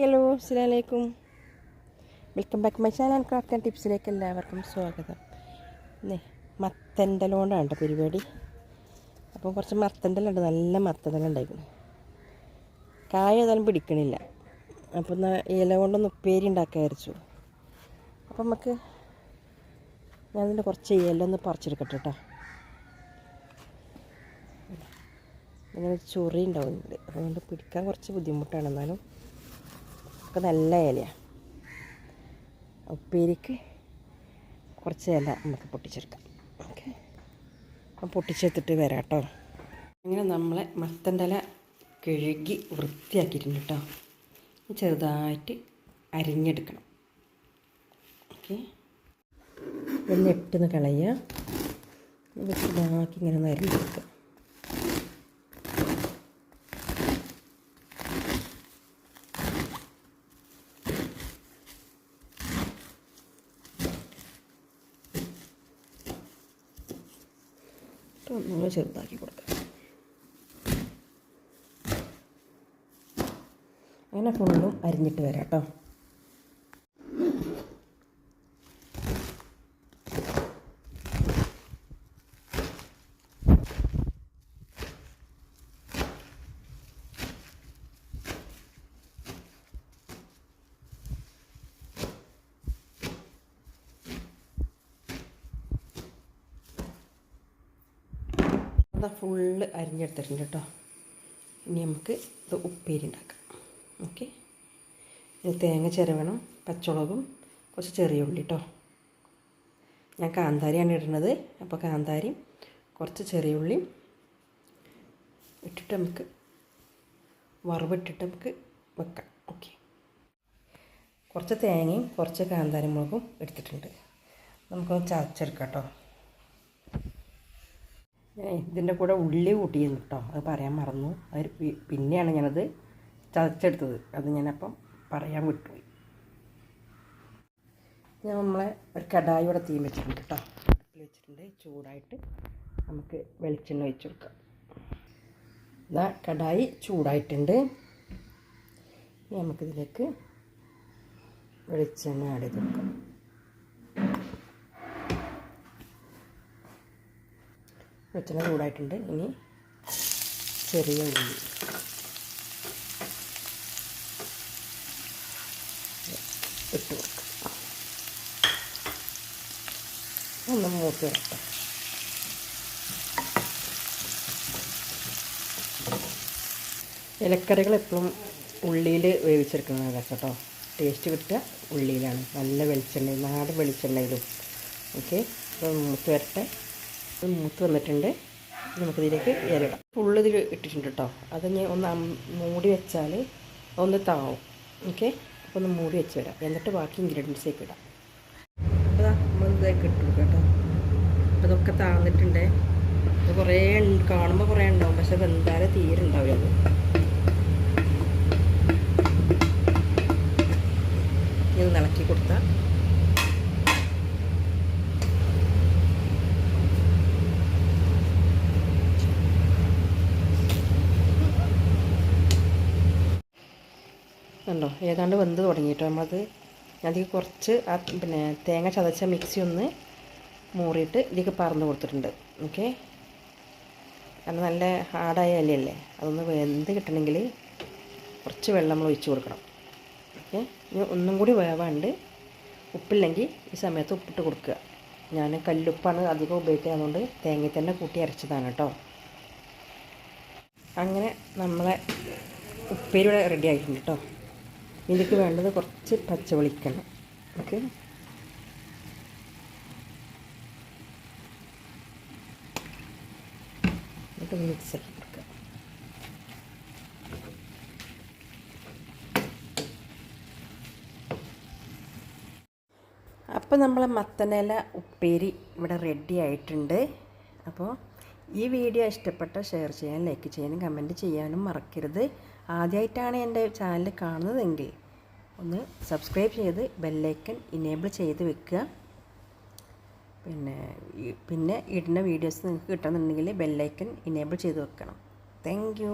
Hello അസ്സലാമലൈക്കും. Welcome back my channel craft and ടിപ്സിലേക്ക് എല്ലാവർക്കും സ്വാഗതം. മത്തന്റെ ലോണ്ടാണ് കേട്ടോ പരിപാടി. അപ്പം കുറച്ച് മത്തന്റെലുണ്ട് നല്ല മത്തന്റെ ഉണ്ടായിരുന്നു കായ ഏതായാലും പിടിക്കണില്ല. അപ്പം എന്നാൽ ഇല കൊണ്ടൊന്ന് ഉപ്പേരി ഉണ്ടാക്കാൻ വിചാരിച്ചു. അപ്പം നമുക്ക് ഞാനതിന്റെ കുറച്ച് ഇല ഒന്ന് പറിച്ചെടുക്കട്ടെ കേട്ടോ ഇങ്ങനെ ചൊറി ഉണ്ടാവുന്നുണ്ട്. അതുകൊണ്ട് പിടിക്കാൻ കുറച്ച് ബുദ്ധിമുട്ടാണ് എന്നാലും. ഒക്കെ നല്ല ഇലയാണ് ഉപ്പേരിക്ക് കുറച്ച് ഇല നമുക്ക് പൊട്ടിച്ചെടുക്കാം. ഓക്കെ. അപ്പം പൊട്ടിച്ചെടുത്തിട്ട് വരാം കേട്ടോ. അങ്ങനെ നമ്മളെ മത്തന്റെ ഇല കഴുകി വൃത്തിയാക്കിയിട്ടുണ്ട് കേട്ടോ. ചെറുതായിട്ട് അരിഞ്ഞെടുക്കണം. ഓക്കെ. എല്ലാം ഇട്ടെന്ന് കളയുക. ബാക്കി ഇങ്ങനെ ഒന്ന് അരിഞ്ഞെടുക്കുക. ഒന്നുകൂടെ ചെറുതാക്കി കൊടുക്കാം. അങ്ങനെ ഫുള്ളും അരിഞ്ഞിട്ട് വരാം കേട്ടോ. അതാ ഫുള്ള് അരിഞ്ഞെടുത്തിട്ടുണ്ട് കേട്ടോ ഇനി നമുക്ക് ഇത് ഉപ്പേരി ഉണ്ടാക്കാം. ഓക്കെ ഇനി തേങ്ങ ചിരവണം പച്ചമുളകും കുറച്ച് ചെറിയ ഉള്ളി കേട്ടോ ഞാൻ കാന്താരിയാണ് ഇടുന്നത്. അപ്പോൾ കാന്താരിയും കുറച്ച് ചെറിയ ഉള്ളിയും ഇട്ടിട്ട് നമുക്ക് വറവിട്ടിട്ട് നമുക്ക് വെക്കാം. ഓക്കെ കുറച്ച് തേങ്ങയും കുറച്ച് കാന്താരി മുളകും എടുത്തിട്ടുണ്ട്. നമുക്കൊന്ന് ചതച്ചെടുക്കാം കേട്ടോ ഇതിന്റെ കൂടെ ഉള്ളി കൂട്ടിയിരുന്നു കേട്ടോ. അത് പറയാൻ മറന്നു. അത് പിന്നെയാണ് ഞാനത് ചതച്ചെടുത്തത്. അത് ഞാനപ്പം പറയാൻ വിട്ടുപോയി. ഞാൻ നമ്മളെ ഒരു കടായി ഇവിടെ തീം വെച്ചിട്ടുണ്ട് കേട്ടോ. അടുപ്പിൽ വെച്ചിട്ടുണ്ട്. ചൂടായിട്ട് നമുക്ക് വെളിച്ചെണ്ണ ഒഴിച്ചു കൊടുക്കാം. ഇതാ കടായി ചൂടായിട്ടുണ്ട്. നമുക്കിതിലേക്ക് വെളിച്ചെണ്ണ ആഡ് ചെയ്ത് കൊടുക്കാം. വെളിച്ചെണ്ണ ചൂടായിട്ടുണ്ട്. ഇനി ചെറിയ ഉള്ളി. ഇട്ട് കൊടുക്കുക ഒന്ന് മൂത്ത് വരട്ടെ. ഇലക്കറികൾ എപ്പോഴും ഉള്ളിയിൽ വേവിച്ചെടുക്കുന്നത് കേട്ടോ ടേസ്റ്റ് കിട്ടുക ഉള്ളിയിലാണ്. നല്ല വെളിച്ചെണ്ണയിൽ നാടൻ വെളിച്ചെണ്ണയിലും. ഓക്കെ അപ്പോൾ മൂത്ത് വരട്ടെ. ഇത് മൂത്ത് വന്നിട്ടുണ്ട്. നമുക്കിതിലേക്ക് ഇലയിടാം ഫുള്ള് ഇതിൽ ഇട്ടിട്ടുണ്ട് കേട്ടോ അത് ഞാൻ ഒന്ന് മൂടി വെച്ചാൽ ഒന്ന് താവും. ഓക്കെ? അപ്പോൾ ഒന്ന് മൂടി വെച്ച് വരാം. എന്നിട്ട് ബാക്കി ഇൻഗ്രീഡിയൻസൊക്കെ ഇടാം. അപ്പോൾ നമ്മളിതൊക്കെ ഇട്ടു കേട്ടോ അപ്പോൾ ഇതൊക്കെ താന്നിട്ടുണ്ട്. ഇത് കുറേ കാണുമ്പോൾ കുറേ ഉണ്ടാവും പക്ഷെ വെന്താലും തീരെ ഉണ്ടാവില്ല അത് ഇത് ഇളക്കി കൊടുത്താൽ കണ്ടോ? ഏതാണ്ട് വെന്ത് തുടങ്ങിയിട്ടോ. നമ്മളത് അതിൽ കുറച്ച് ആ പിന്നെ തേങ്ങ ചതച്ച മിക്സി ഒന്ന് മൂറിയിട്ട് ഇതിലേക്ക് പറന്ന് കൊടുത്തിട്ടുണ്ട്. ഓക്കെ? കാരണം നല്ല ഹാർഡായ അല്ലേ അതൊന്ന് വെന്ത് കിട്ടണമെങ്കിൽ കുറച്ച് വെള്ളം നമ്മൾ ഒഴിച്ച് കൊടുക്കണം. ഓക്കെ? ഇനി ഒന്നും കൂടി വേവാണ്ട് ഉപ്പില്ലെങ്കിൽ ഈ സമയത്ത് ഉപ്പിട്ട് കൊടുക്കുക. ഞാൻ കല്ലുപ്പാണ് അധികം ഉപയോഗിക്കുന്നതുകൊണ്ട് തേങ്ങ തന്നെ കൂട്ടി അരച്ചതാണ് കേട്ടോ. അങ്ങനെ നമ്മളെ ഉപ്പേരി റെഡി ആയിട്ടുണ്ട് കേട്ടോ. ഇതിലേക്ക് വേണ്ടത് കുറച്ച് പച്ച വെളിക്കണം ഓക്കെ? എന്നിട്ട് മിക്സ് ആക്കി കൊടുക്കുക അപ്പോൾ നമ്മളെ മത്തനില ഉപ്പേരി ഇവിടെ റെഡി ആയിട്ടുണ്ട്. അപ്പോൾ ഈ വീഡിയോ ഇഷ്ടപ്പെട്ട ഷെയർ ചെയ്യാനും ലൈക്ക് ചെയ്യാനും കമന്റ് ചെയ്യാനും മറക്കരുത്. ആദ്യമായിട്ടാണ് എന്റെ ചാനൽ കാണുന്നതെങ്കിൽ ഒന്ന് സബ്സ്ക്രൈബ് ചെയ്ത് ബെല്ലൈക്കൺ ഇനേബിൾ ചെയ്ത് വെക്കുക. പിന്നെ പിന്നെ ഇടുന്ന വീഡിയോസ് നിങ്ങൾക്ക് കിട്ടണമെന്നുണ്ടെങ്കിൽ ബെല്ലൈക്കൺ ഇനേബിൾ ചെയ്ത് വെക്കണം. താങ്ക്